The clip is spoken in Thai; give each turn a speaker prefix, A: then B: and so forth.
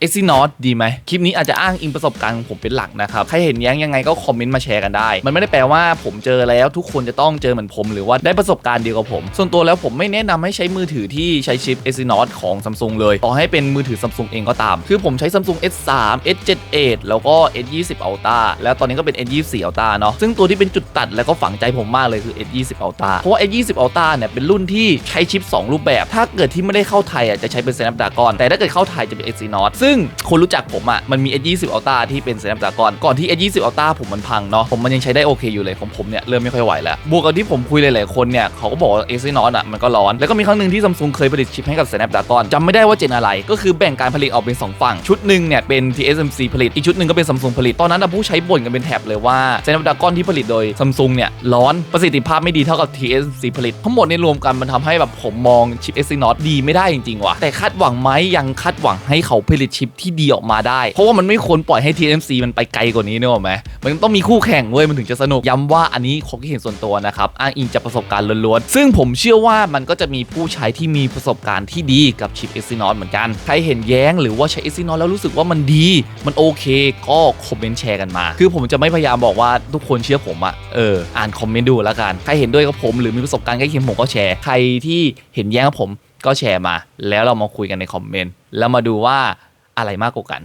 A: เอ็กซินอตดีไหมคลิปนี้อาจจะอ้างอิงประสบการณ์ของผมเป็นหลักนะครับ ใครเห็นแย้งยังไงก็คอมเมนต์มาแชร์กันได้ มันไม่ได้แปลว่าผมเจอแล้วทุกคนจะต้องเจอเหมือนผม หรือว่าได้ประสบการณ์เดียวกับผม ส่วนตัวแล้วผมไม่แนะนำให้ใช้มือถือที่ใช้ชิป Exynos ของ Samsung เลย ต่อให้เป็นมือถือ Samsung เองก็ตาม คือผมใช้ Samsung S3 S78 แล้วก็ S20 Ultra แล้วตอนนี้ก็เป็น S24 Ultra เนาะซึ่งตัวที่เป็นจุดตัดแล้วก็ฝังใจผมมากเลยคือ S20 Ultra เพราะว่า S20 Ultra เนี่ยเป็นรุ่นที่ใช้ชิป 2 รูปแบบ ถ้าเกิดที่ไม่ได้เข้าไทยอะจะใช้เป็น Snapdragon แต่ถ้าเกิดเข้าไทยจะเป็น Exynos ซึ่งคนรู้จักผมอะมันมี S20 Ultra ที่เป็น Snapdragon ก่อนที่ S20 Ultra ผมมันพังเนาะผมมันยังใช้ได้โอเคอยู่เลยของผมเนี่ยเริ่มไม่ค่อยไหวแล้วบวกกับที่ผมคุยหลายๆคนเนี่ยเขาก็บอกว่า Exynos อะมันก็ร้อนแล้วก็มีครั้งหนึ่งที่ Samsung เคยผลิตชิปให้กับ Snapdragon จำไม่ได้ว่าเจนอะไร ก็คือแบ่งการผลิตออกเป็น 2 ฝั่ง ชุดหนึ่งเนี่ยเป็น TSMC ผลิต อีกชุดหนึ่งก็เป็น Samsung ผลิต ตอนนั้นผู้ใช้บ่นกันเป็นแถบเลยว่า Snapdragon ที่ผลิตโดย Samsung เนี่ยร้อนประสิทธิภาพไม่ดีเท่ากับ TSMC ผลิต ทั้งหมดในรวมกันมันทำให้แบบผมมองชิป Exynos ดีไม่ได้จริงๆว่ะแต่คาดหวังไหมยังคาดหวังให้เขาผลิตชิปที่ดีออกมาได้ เพราะว่ามันไม่ควรปล่อยให้ TMC มันไปไกลกว่านี้นึกออกไหมมันต้องมีคู่แข่งเว้ยมันถึงจะสนุกย้ำว่าอันนี้ความคิดเห็นส่วนตัวนะครับอ้างอิงจากประสบการณ์ล้วนๆซึ่งผมเชื่อว่ามันก็จะมีผู้ใช้ที่มีประสบการณ์ที่ดีกับชิป Exynos เหมือนกัน ใครเห็นแย้งหรือว่าใช้ Exynos แล้วรู้สึกว่ามันดี มันโอเค ก็คอมเมนต์แชร์กันมา คือผมจะไม่พยายามบอกว่าทุกคนเชื่อผมอะเอออ่านคอมเมนต์ดูแล้วกัน ใครเห็นด้วยกับผมหรือมีประสบการณ์ใกล้เคียงผมก็แชร์ ใครที่เห็นแย้งกับผมก็แชร์มา แล้วเรามาคุยกันในคอมเมนต์แล้วมาดูว่า อะไรมากกว่ากัน